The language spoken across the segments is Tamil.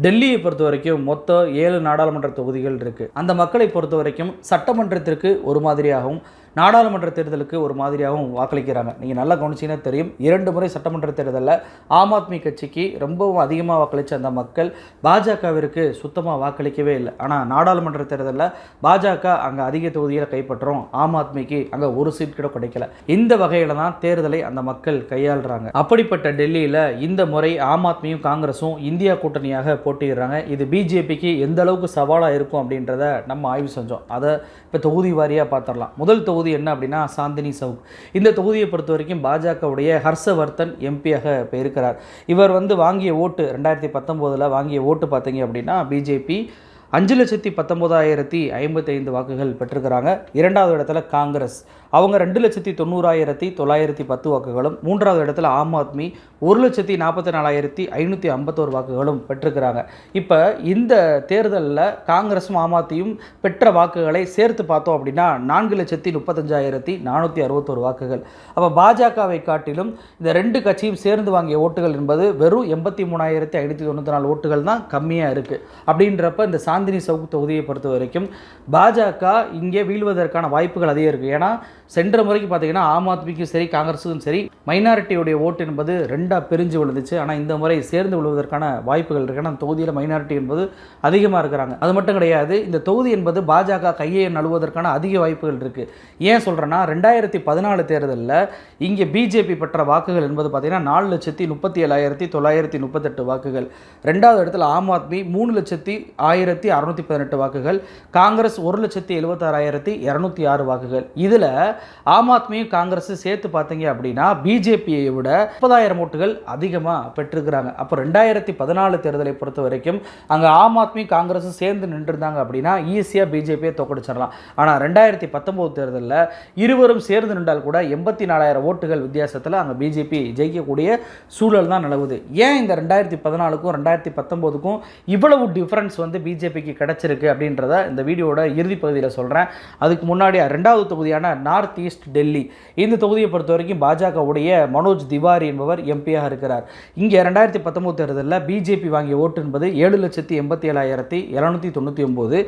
டெல்லியை பொறுத்த வரைக்கும் மொத்தம் ஏழு நாடாளுமன்ற தொகுதிகள் இருக்குது அந்த மக்களை பொறுத்த வரைக்கும் சட்டமன்றத்திற்கு ஒரு மாதிரியாகவும் நாடாளுமன்ற தேர்தலுக்கு ஒரு மாதிரியாகவும் வாக்களிக்கிறாங்க. நீங்கள் நல்லா கவனிச்சிங்கன்னா தெரியும். இரண்டு முறை சட்டமன்ற தேர்தலில் ஆம் ஆத்மி கட்சிக்கு ரொம்பவும் அதிகமாக வாக்களித்த அந்த மக்கள் பாஜகவிற்கு சுத்தமாக வாக்களிக்கவே இல்லை. ஆனால் நாடாளுமன்ற தேர்தலில் பாஜக அங்கே அதிக தொகுதியில் கைப்பற்றுறோம் ஆம் ஆத்மிக்கு அங்கே ஒரு சீட் கூட கிடைக்கல. இந்த வகையில் தான் தேர்தலை அந்த மக்கள் கையாளுறாங்க. அப்படிப்பட்ட டெல்லியில் இந்த முறை ஆம் ஆத்மியும் காங்கிரஸும் இந்தியா கூட்டணியாக போட்டியிடுறாங்க. இது பிஜேபிக்கு எந்த அளவுக்கு சவாலாக இருக்கும் அப்படின்றத நம்ம ஆய்வு செஞ்சோம். அதை இப்போ தொகுதி வாரியாக பார்த்துடலாம் முதல் தொகுதி என்ன அப்படின்னா சாந்தினி சவுக். இந்த தொகுதியை பொறுத்த வரைக்கும் பாஜகவுடைய ஹர்ஷவர்தன் எம்பியாக இப்போ இருக்கிறார் இவர் வந்து வாங்கிய ஓட்டு ரெண்டாயிரத்தி பத்தொம்போதில் வாங்கிய ஓட்டு பார்த்தீங்க அப்படின்னா பிஜேபி அஞ்சு லட்சத்தி பத்தொம்போதாயிரத்தி ஐம்பத்தி ஐந்து வாக்குகள் பெற்றிருக்கிறாங்க. இரண்டாவது இடத்துல காங்கிரஸ். அவங்க ரெண்டு லட்சத்தி தொண்ணூறாயிரத்தி தொள்ளாயிரத்தி பத்து வாக்குகளும் மூன்றாவது இடத்துல ஆம் ஆத்மி ஒரு லட்சத்தி நாற்பத்தி நாலாயிரத்தி ஐநூற்றி ஐம்பத்தோரு வாக்குகளும் பெற்றிருக்கிறாங்க. இப்போ இந்த தேர்தலில் காங்கிரஸும் ஆம் ஆத்மியும் பெற்ற வாக்குகளை சேர்த்து பார்த்தோம் அப்படின்னா நான்கு லட்சத்தி முப்பத்தஞ்சாயிரத்தி நானூற்றி அறுபத்தோரு வாக்குகள். அப்போ பாஜகவை காட்டிலும் இந்த ரெண்டு கட்சியும் சேர்ந்து வாங்கிய ஓட்டுகள் என்பது வெறும் எண்பத்தி மூணாயிரத்தி ஐநூற்றி தொண்ணூற்றி நாலு ஓட்டுகள் தான் கம்மியாக இருக்குது அப்படின்றப்ப இந்த சாந்தினி சவுக் தொகுதியை பொறுத்த வரைக்கும் பாஜக இங்கே வீழ்வதற்கான வாய்ப்புகள் அதிகம் இருக்குது ஏன்னா சென்ற முறைக்கு பார்த்தீங்கன்னா ஆம் ஆத்மிக்கும் சரி காங்கிரஸுக்கும் சரி மைனாரிட்டியுடைய ஓட்டு என்பது ரெண்டாக பிரிஞ்சு விழுந்துச்சு. ஆனால் இந்த முறை சேர்ந்து விழுவதற்கான வாய்ப்புகள் இருக்குது ஆனால் அந்த தொகுதியில் மைனாரிட்டி என்பது அதிகமாக இருக்கிறாங்க. அது மட்டும் கிடையாது இந்த தொகுதி என்பது பாஜக கையை நழுவதற்கான அதிக வாய்ப்புகள் இருக்குது ஏன் சொல்கிறேன்னா ரெண்டாயிரத்தி பதினாலு தேர்தலில் இங்கே பிஜேபி பெற்ற வாக்குகள் என்பது பார்த்தீங்கன்னா நாலு லட்சத்தி முப்பத்தி ஏழாயிரத்தி தொள்ளாயிரத்தி முப்பத்தெட்டு வாக்குகள். ரெண்டாவது இடத்துல ஆம் ஆத்மி மூணு லட்சத்தி ஆயிரத்தி அறுநூற்றி பதினெட்டு வாக்குகள். காங்கிரஸ் ஒரு லட்சத்தி எழுபத்தாறாயிரத்தி இரநூத்தி ஆறு வாக்குகள். இதில் ஆம் ஆத்மியும் காங்கிரஸ் சேர்த்து பார்த்தீங்க அப்படின்னா பிஜேபியை விட முப்பதாயிரம் ஓட்டுகள் அதிகமாக பெற்றிருக்கிறாங்க. அப்போ ரெண்டாயிரத்தி பதினாலு தேர்தலை பொறுத்த வரைக்கும் அங்கே ஆம் ஆத்மி காங்கிரஸும் சேர்ந்து நின்றுருந்தாங்க அப்படின்னா ஈஸியாக பிஜேபியை தோக்கடிச்சிடலாம். ஆனால் ரெண்டாயிரத்தி பத்தொம்போது தேர்தலில் இருவரும் சேர்ந்து நின்றால் கூட எண்பத்தி நாலாயிரம் ஓட்டுகள் வித்தியாசத்தில் அங்கே பிஜேபி ஜெயிக்கக்கூடிய சூழல் தான் நிலவுது. ஏன் இந்த ரெண்டாயிரத்தி பதினாலுக்கும் ரெண்டாயிரத்தி பத்தொம்போதுக்கும் இவ்வளவு டிஃப்ரென்ஸ் வந்து பிஜேபிக்கு கிடைச்சிருக்கு அப்படின்றத இந்த வீடியோட இறுதி பகுதியில் சொல்கிறேன் அதுக்கு முன்னாடி ரெண்டாவது தொகுதியான நார்த் ஈஸ்ட் டெல்லி. இந்த தொகுதியை பொறுத்த வரைக்கும் பாஜகவுடைய மனோஜ் திவாரி என்பவர் எம்பியாக இருக்கிறார். இங்கே ரெண்டாயிரத்தி பத்தொம்போது தேர்தலில் பிஜேபி வாங்கிய ஓட்டு என்பது ஏழு லட்சத்தி எண்பத்தி ஏழாயிரத்தி எழுநூற்றி தொண்ணூற்றி ஒம்பது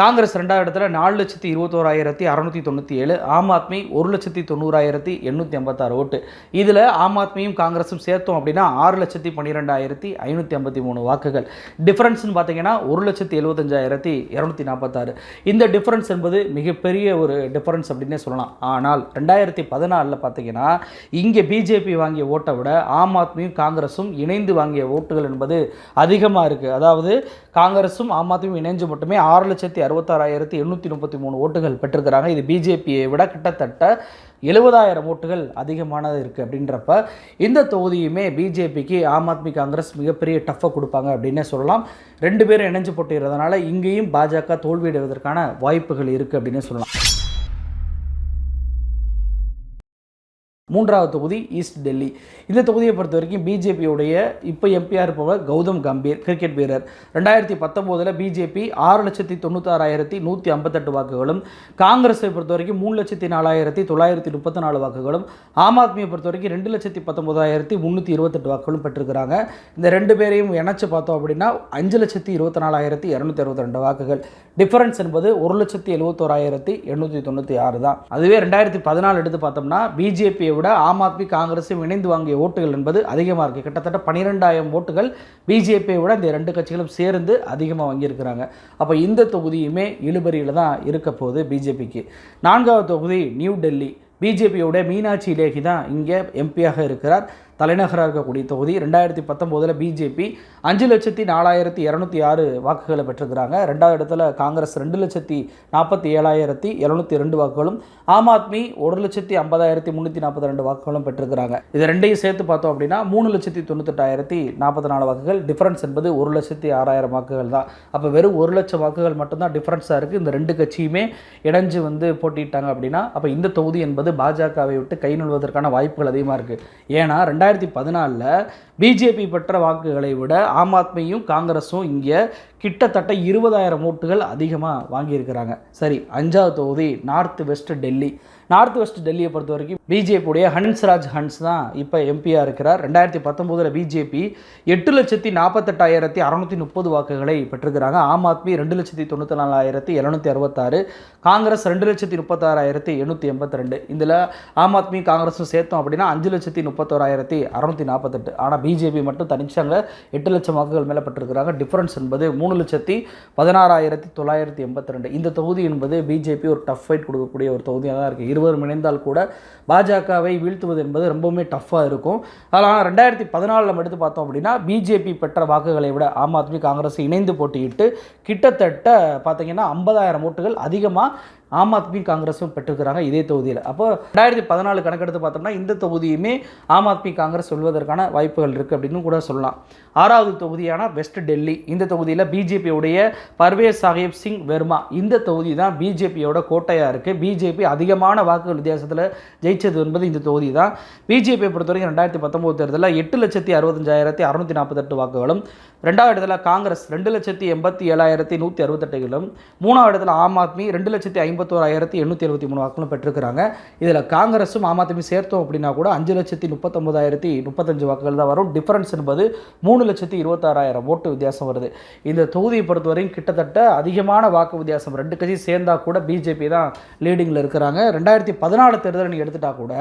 காங்கிரஸ் ரெண்டாவது இடத்துல நாலு லட்சத்தி இருபத்தோராயிரத்தி அறநூற்றி தொண்ணூற்றி ஏழு ஆம் ஆத்மி ஒரு லட்சத்தி தொண்ணூறாயிரத்தி எண்ணூற்றி ஐம்பத்தாறு ஓட்டு. இதில் ஆம் ஆத்மியும் காங்கிரஸும் சேர்த்தோம் அப்படின்னா ஆறு லட்சத்தி பன்னிரெண்டாயிரத்தி ஐநூற்றி ஐம்பத்தி மூணு வாக்குகள். டிஃப்ரென்ஸ்னு பார்த்தீங்கன்னா ஒரு லட்சத்தி எழுபத்தஞ்சாயிரத்தி இரநூத்தி நாற்பத்தாறு. இந்த டிஃப்ரென்ஸ் என்பது மிகப்பெரிய ஒரு டிஃப்ரென்ஸ் அப்படின்னே சொல்லலாம். ஆனால் ரெண்டாயிரத்தி பதினாலில் பார்த்தீங்கன்னா இங்கே பிஜேபி வாங்கிய ஓட்டை விட ஆம் ஆத்மியும் காங்கிரஸும் இணைந்து வாங்கிய ஓட்டுகள் என்பது அதிகமாக இருக்குது அதாவது காங்கிரஸும் ஆம் ஆத்மியும் இணைஞ்சு மட்டுமே ஆறு லட்சத்தி அறுபத்தாறாயிரத்தி எண்ணூற்றி முப்பத்தி மூணு ஓட்டுகள் பெற்றிருக்கிறாங்க. இது பிஜேபியை விட கிட்டத்தட்ட எழுபதாயிரம் ஓட்டுகள் அதிகமானது இருக்குது அப்படின்றப்ப இந்த தொகுதியுமே பிஜேபிக்கு ஆம் ஆத்மி காங்கிரஸ் மிகப்பெரிய டஃப்பை கொடுப்பாங்க அப்படின்னே சொல்லலாம். ரெண்டு பேரும் இணைஞ்சு போட்டிடுறதுனால இங்கேயும் பாஜக தோல்வியடைவதற்கான வாய்ப்புகள் இருக்குது அப்படின்னே சொல்லலாம். மூன்றாவது தொகுதி ஈஸ்ட் டெல்லி. இந்த தொகுதியை பொறுத்த வரைக்கும் பிஜேபியுடைய இப்போ எம்பியாக இருப்பவர் கௌதம் கம்பீர் கிரிக்கெட் வீரர். ரெண்டாயிரத்தி பத்தொம்போதில் பிஜேபி ஆறு லட்சத்தி தொண்ணூத்தாறாயிரத்தி நூற்றி ஐம்பத்தெட்டு வாக்குகளும் காங்கிரஸை பொறுத்த வரைக்கும் மூணு லட்சத்தி நாலாயிரத்தி தொள்ளாயிரத்தி முப்பத்தி நாலு வாக்குகளும் ஆம் ஆத்மியை பொறுத்த வரைக்கும் ரெண்டு லட்சத்தி பத்தொம்போதாயிரத்தி முந்நூற்றி இருபத்தெட்டு வாக்குகளும் பெற்றிருக்கிறாங்க. இந்த ரெண்டு பேரையும் இணைச்சு பார்த்தோம் அப்படின்னா அஞ்சு லட்சத்தி இருபத்தி நாலாயிரத்தி இரநூத்தி அறுபத்தி ரெண்டு வாக்குகள். டிஃபரன்ஸ் என்பது ஒரு லட்சத்தி எழுபத்தோராயிரத்தி எண்ணூற்றி தொண்ணூற்றி ஆறு தான். அதுவே ரெண்டாயிரத்தி பதினாலு எடுத்து பார்த்தோம்னா பிஜேபியை விட ஆம் ஆத்மி காங்கிரஸும் இணைந்து வாங்கிய ஓட்டுகள் என்பது அதிகமாக இருக்குது கிட்டத்தட்ட பன்னிரெண்டாயிரம் ஓட்டுகள் பிஜேபியை விட இந்த ரெண்டு கட்சிகளும் சேர்ந்து அதிகமாக வாங்கியிருக்கிறாங்க. அப்போ இந்த தொகுதியுமே இழுபறியில் தான் இருக்க போகுது பிஜேபிக்கு. நான்காவது தொகுதி நியூ டெல்லி. பிஜேபியோட மீனாட்சி லேகி தான் இங்கே எம்பியாக இருக்கிறார். தலைநகராக இருக்கக்கூடிய தொகுதி. ரெண்டாயிரத்தி பத்தொம்போதில் பிஜேபி அஞ்சு லட்சத்தி நாலாயிரத்தி இரநூத்தி ஆறு வாக்குகளை பெற்றிருக்கிறாங்க. ரெண்டாவது இடத்துல காங்கிரஸ் ரெண்டு லட்சத்தி நாற்பத்தி ஏழாயிரத்தி எழுநூற்றி ரெண்டு வாக்குகளும் ஆம் ஆத்மி ஒரு லட்சத்தி ஐம்பதாயிரத்தி முந்நூற்றி நாற்பத்தி ரெண்டு வாக்குகளும் பெற்றிருக்கிறாங்க. இது ரெண்டையும் சேர்த்து பார்த்தோம் அப்படின்னா மூணு லட்சத்தி தொண்ணூத்தெட்டாயிரத்தி நாற்பத்தி நாலு வாக்குகள். டிஃப்ரென்ஸ் என்பது ஒரு லட்சத்தி ஆறாயிரம் வாக்குகள் தான். அப்போ வெறும் ஒரு லட்சம் வாக்குகள் மட்டும்தான் டிஃப்ரென்ஸாக இருக்குது இந்த ரெண்டு கட்சியுமே இணைஞ்சு வந்து போட்டிட்டாங்க அப்படின்னா அப்போ இந்த தொகுதி என்பது பாஜகவை விட்டு கை நழுவதற்கான வாய்ப்புகள் அதிகமாக இருக்குது ஏன்னா ரெண்டாயிரத்தி ரெண்டாயிரத்தி பதினாலில் பிஜேபி பெற்ற வாக்குகளை விட ஆம் ஆத்மியும் காங்கிரஸும் இங்கே கிட்டத்தட்ட இருபதாயிரம் ஓட்டுகள் அதிகமாக வாங்கியிருக்கிறாங்க. சரி அஞ்சாவது தொகுதி north west Delhi north west டெல்லியை பொறுத்த வரைக்கும் பிஜேபியுடைய ஹன்ஸ்ராஜ் ஹன்ஸ் தான் இப்போ எம்பியாக இருக்கிறார். ரெண்டாயிரத்தி பத்தொம்போதில் பிஜேபி எட்டு லட்சத்தி நாற்பத்தெட்டாயிரத்தி அறநூற்றி முப்பது வாக்குகளை பெற்றிருக்கிறாங்க. ஆம் ஆத்மி ரெண்டு லட்சத்தி தொண்ணூற்றி நாலாயிரத்தி இரநூத்தி அறுபத்தாறு காங்கிரஸ் ரெண்டு லட்சத்தி முப்பத்தாறாயிரத்தி எண்ணூற்றி எண்பத்தி ரெண்டு. இதில் ஆம் ஆத்மி காங்கிரஸும் சேர்த்தோம் அப்படின்னா அஞ்சு லட்சத்தி முப்பத்தோராயிரத்தி அறநூற்றி நாற்பத்தெட்டு ஆனால் பிஜேபி மட்டும் தனிச்சாங்க எட்டு லட்சம் வாக்குகள் மேலே பெற்றிருக்கிறாங்க டிஃபரன்ஸ் என்பது மூணு லட்சத்தி பதினாறாயிரத்தி தொள்ளாயிரத்தி எண்பத்தி ரெண்டு இந்த தொகுதி என்பது பிஜேபி ஒரு டஃப் ஃபைட் கொடுக்கக்கூடிய ஒரு தொகுதியாக தான் இருக்குது இருவரும் இணைந்தால் கூட பாஜகவை வீழ்த்துவது என்பது ரொம்பவுமே டஃப்பாக இருக்கும். ஆனால் ரெண்டாயிரத்தி பதினாலில் நம்ம எடுத்து பார்த்தோம் அப்படின்னா பிஜேபி பெற்ற வாக்குகளை விட ஆம் ஆத்மி காங்கிரஸ் இணைந்து போட்டியிட்டு கிட்டத்தட்ட பார்த்தீங்கன்னா ஐம்பதாயிரம் ஓட்டுகள் அதிகமாக ஆம் ஆத்மி காங்கிரஸும் பெற்றிருக்கிறாங்க இதே தொகுதியில். அப்போ ரெண்டாயிரத்தி பதினாலு கணக்கெடுத்து பார்த்தோம்னா இந்த தொகுதியுமே ஆம் ஆத்மி காங்கிரஸ் சொல்வதற்கான வாய்ப்புகள் இருக்குது அப்படின்னு கூட சொல்லலாம். ஆறாவது தொகுதியான வெஸ்ட் டெல்லி இந்த தொகுதியில் பிஜேபியுடைய பர்வேஸ் சாஹிப் சிங் வெர்மா இந்த தொகுதி தான் பிஜேபியோட கோட்டையாக இருக்குது பிஜேபி அதிகமான வாக்குகள் வித்தியாசத்தில் ஜெயிச்சது என்பது இந்த தொகுதி தான். பிஜேபியை பொறுத்தவரைக்கும் ரெண்டாயிரத்தி பத்தொம்போது தேர்தலில் எட்டு லட்சத்தி அறுபத்தஞ்சாயிரத்தி அறுநூற்றி நாற்பத்தெட்டு வாக்குகளும் ரெண்டாவது இடத்துல காங்கிரஸ் ரெண்டு லட்சத்தி எண்பத்தி ஏழாயிரத்தி நூற்றி அறுபத்தெட்டுகளும் மூணாவது இடத்துல ஆம் ஆத்மி ரெண்டு லட்சத்தி ஐம்பத்தோராயிரத்தி எண்ணூற்றி எழுபத்தி மூணு வாக்குகளும் பெற்றிருக்கிறாங்க. இதில் காங்கிரஸும் ஆம் ஆத்மி சேர்த்தோம் அப்படின்னா கூட அஞ்சு லட்சத்தி முப்பத்தொம்பதாயிரத்தி முப்பத்தஞ்சு வாக்குகள் தான் வரும். டிஃபரன்ஸ் என்பது மூணு லட்சத்தி இருபத்தாறாயிரம் ஓட்டு வித்தியாசம் வருது. இந்த தொகுதியை பொறுத்தவரையும் கிட்டத்தட்ட அதிகமான வாக்கு வித்தியாசம். ரெண்டு கட்சி சேர்ந்தா கூட பிஜேபி தான் லீடிங்கில் இருக்கிறாங்க. ரெண்டாயிரத்தி பதினாலு தேர்தலை நீங்கள் எடுத்துட்டா கூட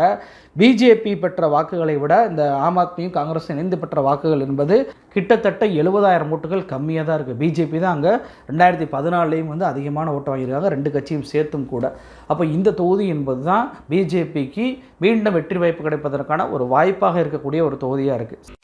பிஜேபி பெற்ற வாக்குகளை விட இந்த ஆம் ஆத்மியும் காங்கிரஸும் இணைந்து பெற்ற வாக்குகள் என்பது கிட்டத்தட்ட எழுபதாயிரம் ஓட்டுகள் கம்மியாக தான் இருக்குது பிஜேபி தான் அங்கே ரெண்டாயிரத்தி பதினாலையும் வந்து அதிகமான ஓட்டு வாங்கியிருக்காங்க. ரெண்டு கட்சியும் சேர்த்தும் கூட. அப்போ இந்த தொகுதி என்பது தான் பிஜேபிக்கு மீண்டும் வெற்றி வாய்ப்பு கிடைப்பதற்கான ஒரு வாய்ப்பாக இருக்கக்கூடிய ஒரு தொகுதியாக இருக்குது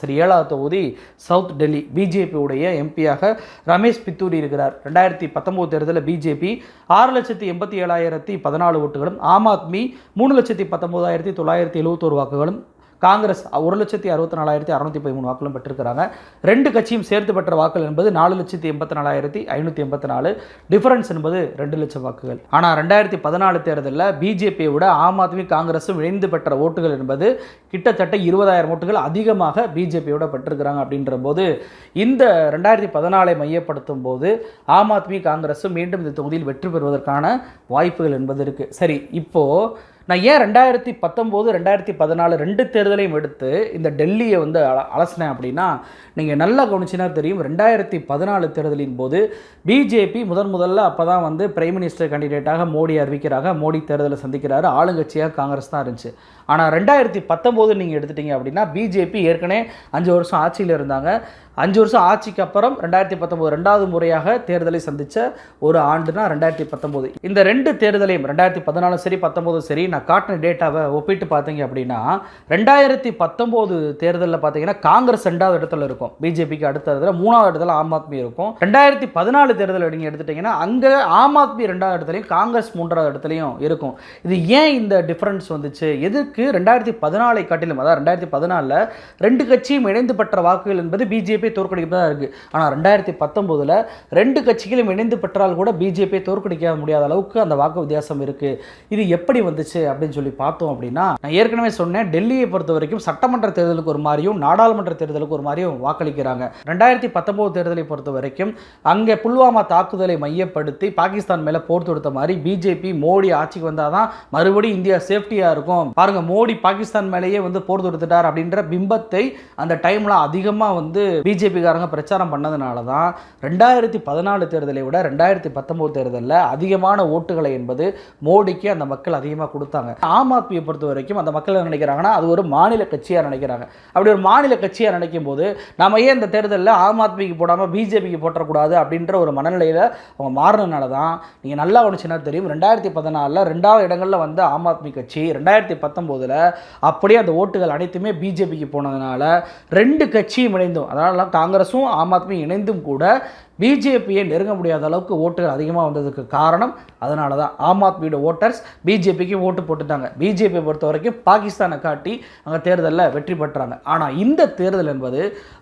சரி ஏழாவது தொகுதி சவுத் டெல்லி. பிஜேபியுடைய எம்பியாக ரமேஷ் பித்தூரி இருக்கிறார். ரெண்டாயிரத்தி பத்தொம்போது தேர்தலில் பிஜேபி ஆறு லட்சத்தி எண்பத்தி ஏழாயிரத்தி பதினாலு ஓட்டுகளும் ஆம் ஆத்மி மூணு லட்சத்தி பத்தொம்போதாயிரத்தி தொள்ளாயிரத்தி எழுபத்தோரு வாக்குகளும் காங்கிரஸ் ஒரு லட்சத்தி அறுபத்தி நாலாயிரத்தி அறநூற்றி பதிமூணு வாக்களும் பெற்றிருக்கிறாங்க. ரெண்டு கட்சியும் சேர்த்து பெற்ற வாக்குகள் என்பது நாலு லட்சத்தி எண்பத்தி நாலாயிரத்தி ஐநூற்றி எண்பத்தி நாலு. டிஃபரன்ஸ் என்பது ரெண்டு லட்சம் வாக்குகள். ஆனால் ரெண்டாயிரத்தி பதினாலு தேர்தலில் பிஜேபியை விட ஆம் ஆத்மி காங்கிரஸும் இணைந்து பெற்ற ஓட்டுகள் என்பது கிட்டத்தட்ட இருபதாயிரம் ஓட்டுகள் அதிகமாக பிஜேபியோட பெற்றிருக்கிறாங்க அப்படின்ற போது இந்த ரெண்டாயிரத்தி பதினாலை மையப்படுத்தும் போது ஆம் ஆத்மி காங்கிரஸும் மீண்டும் இந்த தொகுதியில் வெற்றி பெறுவதற்கான வாய்ப்புகள் என்பது இருக்குது சரி இப்போது நான் ஏன் ரெண்டாயிரத்தி பத்தொம்போது ரெண்டாயிரத்தி பதினாலு ரெண்டு தேர்தலையும் எடுத்து இந்த டெல்லியை வந்து அல அலசினேன் அப்படின்னா நீங்கள் நல்லா கவனிச்சினா தெரியும் ரெண்டாயிரத்தி பதினாலு தேர்தலின் போது பிஜேபி முதன் முதல்ல அப்போ தான் வந்து பிரைம் மினிஸ்டர் கேண்டிடேட்டாக மோடி அறிவிக்கிறாங்க மோடி தேர்தலை சந்திக்கிறாரு ஆளுங்கட்சியாக காங்கிரஸ் தான் இருந்துச்சு. ஆனால் ரெண்டாயிரத்தி பத்தொம்போது நீங்கள் எடுத்துட்டீங்க அப்படின்னா பிஜேபி ஏற்கனவே அஞ்சு வருஷம் ஆட்சியில் இருந்தாங்க. அஞ்சு வருஷம் ஆட்சிக்கு அப்புறம் ரெண்டாயிரத்தி பத்தொம்போது ரெண்டாவது முறையாக தேர்தலை சந்தித்த ஒரு ஆண்டுனா ரெண்டாயிரத்தி பத்தொம்போது. இந்த ரெண்டு தேர்தலையும் ரெண்டாயிரத்தி பதினாலும் சரி பத்தொம்போதும் சரி நான் காட்டின டேட்டாவை ஒப்பிட்டு பார்த்தீங்க அப்படின்னா ரெண்டாயிரத்தி பத்தொம்போது தேர்தலில் பார்த்தீங்கன்னா காங்கிரஸ் ரெண்டாவது இடத்துல இருக்கும். பிஜேபிக்கு அடுத்த இடத்துல மூணாவது இடத்துல ஆம் ஆத்மி இருக்கும். ரெண்டாயிரத்தி பதினாலு தேர்தல் நீங்கள் எடுத்துட்டீங்கன்னா அங்கே ஆம் ஆத்மி ரெண்டாவது இடத்துலையும் காங்கிரஸ் மூன்றாவது இடத்துலையும் இருக்கும். இது ஏன் இந்த டிஃப்ரென்ஸ் வந்துச்சு? எதுக்கு ரெண்டாயிரத்தி பதினாலை காட்டிலும் அதாவது ரெண்டாயிரத்தி பதினாலில் ரெண்டு கட்சியும் இணைந்து பெற்ற வாக்குகள் என்பது பிஜேபி பிஜேபி தோற்கடிப்பதாக இருக்குது ஆனால் ரெண்டாயிரத்தி பத்தொம்போதில் ரெண்டு கட்சிகளும் இணைந்து பெற்றால் கூட பிஜேபி தோற்கடிக்க முடியாத அளவுக்கு அந்த வாக்கு வித்தியாசம் இருக்குது இது எப்படி வந்துச்சு அப்படின்னு சொல்லி பார்த்தோம் அப்படின்னா நான் ஏற்கனவே சொன்னேன் டெல்லியை பொறுத்த வரைக்கும் சட்டமன்ற தேர்தலுக்கு ஒரு மாதிரியும் நாடாளுமன்ற தேர்தலுக்கு ஒரு மாதிரியும் வாக்களிக்கிறாங்க. ரெண்டாயிரத்தி பத்தொம்போது தேர்தலை பொறுத்த வரைக்கும் அங்கே புல்வாமா தாக்குதலை மையப்படுத்தி பாகிஸ்தான் மேலே போர் தொடுத்த மாதிரி பிஜேபி மோடி ஆட்சிக்கு வந்தால் தான் மறுபடியும் இந்தியா சேஃப்டியாக இருக்கும். பாருங்க மோடி பாகிஸ்தான் மேலேயே வந்து போர் தொடுத்துட்டார் அப்படின்ற பிம்பத்தை அந்த டைமில் அதிகமாக வந்து பிஜேபிக்காரங்க பிரச்சாரம் பண்ணதுனால தான் ரெண்டாயிரத்தி பதினாலு தேர்தலை விட ரெண்டாயிரத்தி பத்தொம்போது தேர்தலில் அதிகமான ஓட்டுகளை என்பது மோடிக்கு அந்த மக்கள் அதிகமாக கொடுத்தாங்க. ஆம் ஆத்மியை பொறுத்த வரைக்கும் அந்த மக்கள் என்ன நினைக்கிறாங்கன்னா அது ஒரு மாநில கட்சியாக நினைக்கிறாங்க. அப்படி ஒரு மாநில கட்சியாக நினைக்கும் போது நம்ம ஏன் இந்த தேர்தலில் ஆம் ஆத்மிக்கு போடாமல் பிஜேபிக்கு போட்டக்கூடாது அப்படின்ற ஒரு மனநிலையில் அவங்க மாறினதுனால தான் நீங்கள் நல்லா ஒன்றுச்சுன்னா தெரியும் ரெண்டாயிரத்தி பதினாலில் ரெண்டாவது இடங்களில் வந்த ஆம் ஆத்மி கட்சி ரெண்டாயிரத்தி பத்தொம்போதில் அப்படியே அந்த ஓட்டுகள் அனைத்துமே பிஜேபிக்கு போனதுனால ரெண்டு கட்சியும் இணைந்தும். அதனால காங்கிரஸும் ஆம் ஆத்மி இணைந்தும் கூட பிஜேபியை நெருங்க முடியாத அளவுக்கு ஓட்டுகள் அதிகமாக வந்ததுக்கு காரணம் அதனால தான் ஆம் ஆத்மியோட ஓட்டர்ஸ் பிஜேபிக்கு ஓட்டு போட்டுட்டாங்க. பிஜேபியை பொறுத்த வரைக்கும் பாகிஸ்தானை காட்டி அங்கே தேர்தலில் வெற்றி பெற்றாங்க. ஆனால் இந்த தேர்தல் என்பது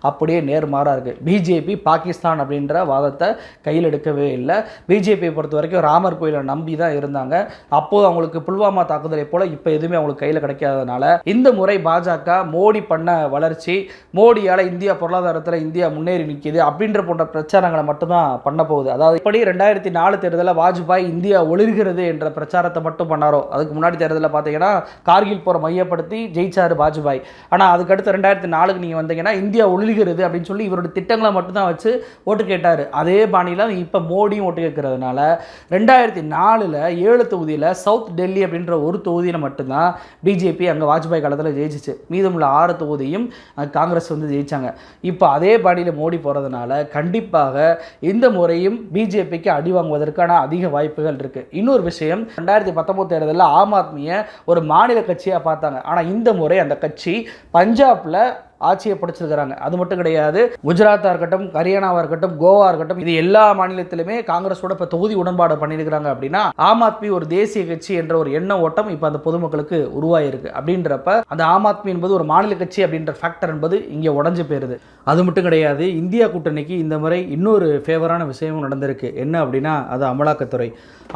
அப்படியே நேர்மாறாக இருக்குது பிஜேபி பாகிஸ்தான் அப்படின்ற வாதத்தை கையில் எடுக்கவே இல்லை. பிஜேபியை பொறுத்த வரைக்கும் ராமர் கோயிலை நம்பி தான் இருந்தாங்க. அப்போது அவங்களுக்கு புல்வாமா தாக்குதலை போல இப்போ எதுவுமே அவங்களுக்கு கையில் கிடைக்காதனால இந்த முறை பாஜக மோடி பண்ண வளர்ச்சி மோடியால் இந்தியா பொருளாதாரத்தில் இந்தியா முன்னேறி நிற்கிது அப்படின்ற போன்ற பிரச்சாரங்களை மட்டும்தான் பண்ண போகுது. அதாவது இப்படி ரெண்டாயிரத்தி நாலு தேர்தலில் வாஜ்பாய் இந்தியா ஒளிர்கிறது என்ற பிரச்சாரத்தை மட்டும் பண்ணாரோ? அதுக்கு முன்னாடி தேர்தலில் பார்த்தீங்கன்னா கார்கில் போரை மையப்படுத்தி ஜெயிச்சார் வாஜ்பாய். ஆனால் அதுக்கடுத்து ரெண்டாயிரத்தி நாலுக்கு நீங்கள் வந்தீங்கன்னா இந்தியா ஒளிர்கிறது அப்படின்னு சொல்லி இவரோட திட்டங்களை மட்டும்தான் வச்சு ஓட்டு கேட்டார். அதே பாணியில் இப்போ மோடியும் ஓட்டு கேட்கறதுனால ரெண்டாயிரத்தி நாலில் ஏழு தொகுதியில் சவுத் டெல்லி அப்படின்ற ஒரு தொகுதியில் மட்டும்தான் பிஜேபி அங்கே வாஜ்பாய் காலத்தில் ஜெயிச்சிச்சு. மீதமுள்ள ஆறு தொகுதியும் காங்கிரஸ் வந்து ஜெயிச்சாங்க. இப்போ அதே அதே பாணியில் மோடி போகிறதுனால கண்டிப்பாக இந்த முறையும் பிஜேபிக்கு அடி வாங்குவதற்கான அதிக வாய்ப்புகள் இருக்குது இன்னொரு விஷயம் ரெண்டாயிரத்தி பத்தொம்போது தேர்தலில் ஆம் ஆத்மியை ஒரு மாநில கட்சியாக பார்த்தாங்க. ஆனால் இந்த முறை அந்த கட்சி பஞ்சாபில் ஆட்சியை பிடிச்சிருக்கிறாங்க. அது மட்டும் கிடையாது குஜராத்தாக இருக்கட்டும் ஹரியானாவாக இருக்கட்டும் கோவா இருக்கட்டும் இது எல்லா மாநிலத்திலுமே காங்கிரஸோட இப்போ தொகுதி உடன்பாடு பண்ணியிருக்கிறாங்க அப்படின்னா ஆம் ஆத்மி ஒரு தேசிய கட்சி என்ற ஒரு எண்ண ஓட்டம் இப்போ அந்த பொதுமக்களுக்கு உருவாயிருக்கு. அப்படின்றப்ப அந்த ஆம் ஆத்மி என்பது ஒரு மாநில கட்சி அப்படின்ற ஃபேக்டர் என்பது இங்கே உடஞ்சு போயிருது. அது மட்டும் கிடையாது இந்தியா கூட்டணிக்கு இந்த முறை இன்னொரு ஃபேவரான விஷயமும் நடந்திருக்கு. என்ன அப்படின்னா அது அமலாக்கத்துறை.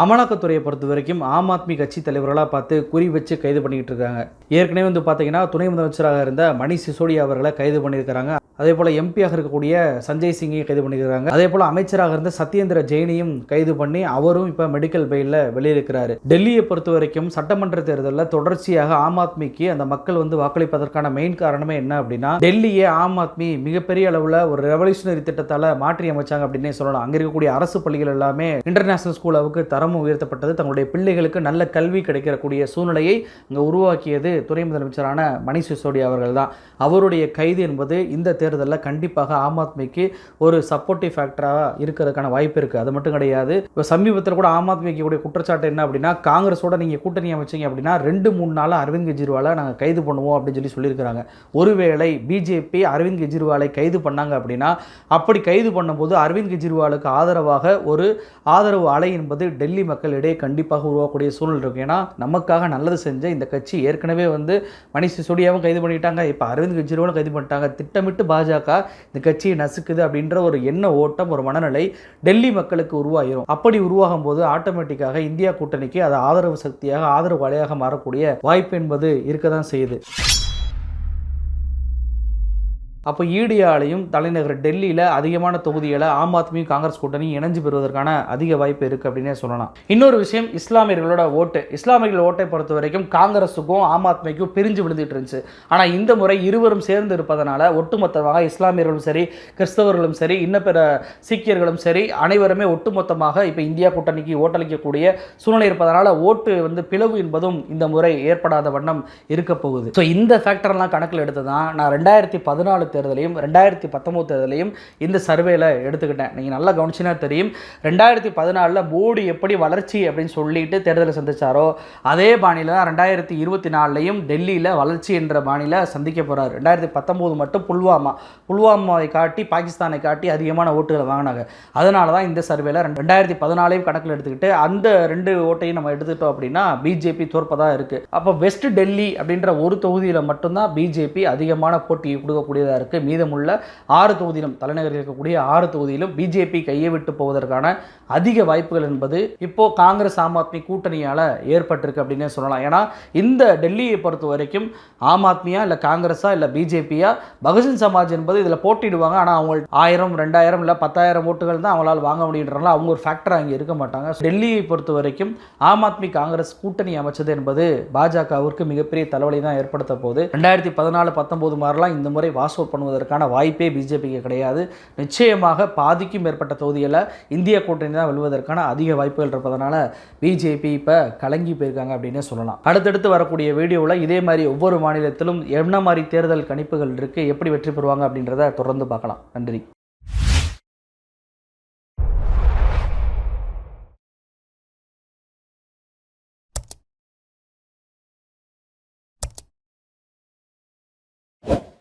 அமலாக்கத்துறையை பொறுத்த வரைக்கும் ஆம் ஆத்மி கட்சி தலைவர்களாக பார்த்து குறி வச்சு கைது பண்ணிக்கிட்டு இருக்காங்க. ஏற்கனவே வந்து பார்த்தீங்கன்னா துணை முதலமைச்சராக இருந்த மணி சிசோடியா அவர்களை கைது பண்ணியிருக்கிறாங்க. அதே போல் எம்பியாக இருக்கக்கூடிய சஞ்சய் சிங்கையும் கைது பண்ணியிருக்கிறாங்க. அதே போல் அமைச்சராக இருந்த சத்யேந்திர ஜெயினையும் கைது பண்ணி அவரும் இப்போ மெடிக்கல் பெயிலில் வெளியிருக்கிறாரு. டெல்லியை பொறுத்த வரைக்கும் சட்டமன்ற தேர்தலில் தொடர்ச்சியாக ஆம் ஆத்மிக்கு அந்த மக்கள் வந்து வாக்களிப்பதற்கான மெயின் காரணமே என்ன அப்படின்னா டெல்லியே ஆம் ஆத்மி மிகப்பெரிய அளவில் ஒரு ரெவல்யூஷனரி திட்டத்தால் மாற்றி அமைச்சாங்க அப்படின்னே சொல்லலாம். அங்கே இருக்கக்கூடிய அரசு பள்ளிகள் எல்லாமே இன்டர்நேஷனல் ஸ்கூல் அளவுக்கு தரம் உயர்த்தப்பட்டது. தங்களுடைய பிள்ளைகளுக்கு நல்ல கல்வி கிடைக்கக்கூடிய சூழ்நிலையை இங்கே உருவாக்கியது துணை முதலமைச்சரான மணி சிசோடியா அவர்கள் தான் அவருடைய கைது என்பது இந்த தேர்தலில் கண்டிப்பாக ஆம் ஆத்மிக்கு ஒரு சப்போர்ட்டிவ் ஃபேக்டராக இருக்கிறதுக்கான வாய்ப்பு இருக்குது அது மட்டும் கிடையாது. இப்போ சமீபத்தில் கூட ஆம் ஆத்மிக்கு கூடிய குற்றச்சாட்டு என்ன அப்படின்னா காங்கிரஸோட நீங்கள் கூட்டணி அமைச்சீங்க அப்படின்னா ரெண்டு மூணு நாளாக அரவிந்த் கெஜ்ரிவாலை நாங்கள் கைது பண்ணுவோம் அப்படின்னு சொல்லி சொல்லியிருக்கிறாங்க. ஒருவேளை பிஜேபி அரவிந்த் கெஜ்ரிவாலை கைது பண்ணாங்க அப்படின்னா அப்படி கைது பண்ணும்போது அரவிந்த் கெஜ்ரிவாலுக்கு ஆதரவாக ஒரு ஆதரவு அலை என்பது டெல்லி மக்களிடையே கண்டிப்பாக உருவாக்கக்கூடிய சூழல் இருக்கும் ஏன்னா நமக்காக நல்லது செஞ்ச இந்த கட்சி ஏற்கனவே வந்து மணிஷ் சிசோடியாவும் கைது பண்ணிட்டாங்க. இப்போ அரவிந்த் கெஜ்ரிவாலும் கைது பண்ணிட்டாங்க திட்டமிட்டு பாஜக இந்த கட்சியை நசுக்குது அப்படின்ற ஒரு எண்ண ஓட்டம் ஒரு மனநிலை டெல்லி மக்களுக்கு உருவாகிரும் அப்படி உருவாகும் போது ஆட்டோமேட்டிக்காக இந்தியா கூட்டணிக்கு அது ஆதரவு சக்தியாக ஆதரவு வலையாக மாறக்கூடிய வாய்ப்பு என்பது இருக்க தான் செய்யுது. அப்போ ஈடியாலையும் தலைநகர் டெல்லியில் அதிகமான தொகுதிகளை ஆம் ஆத்மியும் காங்கிரஸ் கூட்டணி இணைஞ்சு பெறுவதற்கான அதிக வாய்ப்பு இருக்குது அப்படின்னே சொல்லலாம். இன்னொரு விஷயம் இஸ்லாமியர்களோட ஓட்டு. இஸ்லாமியர்கள் ஓட்டை பொறுத்த வரைக்கும் காங்கிரஸுக்கும் ஆம் ஆத்மிக்கும் பிரிஞ்சு விழுந்துட்டு இருந்துச்சு. ஆனால் இந்த முறை இருவரும் சேர்ந்து இருப்பதனால ஒட்டுமொத்தமாக இஸ்லாமியர்களும் சரி கிறிஸ்தவர்களும் சரி இன்ன பிற சீக்கியர்களும் சரி அனைவருமே ஒட்டுமொத்தமாக இப்போ இந்தியா கூட்டணிக்கு ஓட்டளிக்கக்கூடிய சூழ்நிலை இருப்பதனால ஓட்டு வந்து பிளவு என்பதும் இந்த முறை ஏற்படாத வண்ணம் இருக்க போகுது ஸோ இந்த ஃபேக்டர்லாம் கணக்கில் எடுத்து தான் நான் ரெண்டாயிரத்தி பதினாலு தேர்தலையும் ரெண்டாயிரத்தி பத்தொம்போது தேர்தலையும் இந்த சர்வேல எடுத்துக்கிட்டேன். நீங்கள் நல்லா கவனிச்சுனா தெரியும். ரெண்டாயிரத்தி பதினாலில் மோடி எப்படி வளர்ச்சி அப்படின்னு சொல்லிட்டு தேர்தலை சந்திச்சாரோ அதே பாணியில் தான் ரெண்டாயிரத்தி இருபத்தி நாலுலையும் டெல்லியில் வளர்ச்சி என்ற பாணியில் சந்திக்க போகிறார் ரெண்டாயிரத்தி பத்தொம்போது மட்டும் புல்வாமா. புல்வாமாவை காட்டி பாகிஸ்தானை காட்டி அதிகமான ஓட்டுகளை வாங்கினாங்க. அதனால தான் இந்த சர்வேல ரெண்டாயிரத்தி பதினாலையும் கணக்கில் எடுத்துக்கிட்டு அந்த ரெண்டு ஓட்டையும் நம்ம எடுத்துக்கிட்டோம் அப்படின்னா பிஜேபி தோற்பதாக இருக்குது அப்போ வெஸ்ட் டெல்லி அப்படின்ற ஒரு தொகுதியில் மட்டும்தான் பிஜேபி அதிகமான போட்டி கொடுக்கக்கூடியதாக தொகுதியாக இருக்குது மீதமுள்ள ஆறு தொகுதியிலும் தலைநகரில் இருக்கக்கூடிய ஆறு தொகுதியிலும் பிஜேபி கையை விட்டு போவதற்கான அதிக வாய்ப்புகள் என்பது இப்போ காங்கிரஸ் ஆம் ஆத்மி கூட்டணியால் ஏற்பட்டிருக்கு அப்படின்னே சொல்லலாம். ஏன்னா இந்த டெல்லியை பொறுத்த வரைக்கும் ஆம் ஆத்மியா இல்லை காங்கிரஸா இல்லை பிஜேபியா பகுஜன் சமாஜ் என்பது இதில் போட்டிடுவாங்க ஆனால் அவங்க ஆயிரம் ரெண்டாயிரம் இல்லை பத்தாயிரம் ஓட்டுகள் தான் அவங்களால் வாங்க முடியுன்றனால அவங்க ஒரு ஃபேக்டர் அங்கே இருக்க மாட்டாங்க. டெல்லியை பொறுத்த வரைக்கும் ஆம் ஆத்மி காங்கிரஸ் கூட்டணி அமைச்சது என்பது பாஜகவிற்கு மிகப்பெரிய தலைவலி தான் ஏற்படுத்த போகுது. ரெண்டாயிரத்தி பதினாலு பத்தொம்போது மாதிரிலாம் இந்த முறை வாசோ அவுட் பண்ணுவதற்கான வாய்ப்பே பிஜேபிக்கு கிடையாது. நிச்சயமாக பாதிக்கும் மேற்பட்ட தொகுதிகளை இந்திய கூட்டணி தான் வெல்வதற்கான அதிக வாய்ப்புகள் இருப்பதனால பிஜேபி இப்போ கலங்கி போயிருக்காங்க அப்படின்னே சொல்லலாம். அடுத்தடுத்து வரக்கூடிய வீடியோவில் இதே மாதிரி ஒவ்வொரு மாநிலத்திலும் என்ன மாதிரி தேர்தல் கணிப்புகள் இருக்குது எப்படி வெற்றி பெறுவாங்க அப்படின்றத தொடர்ந்து பார்க்கலாம். நன்றி.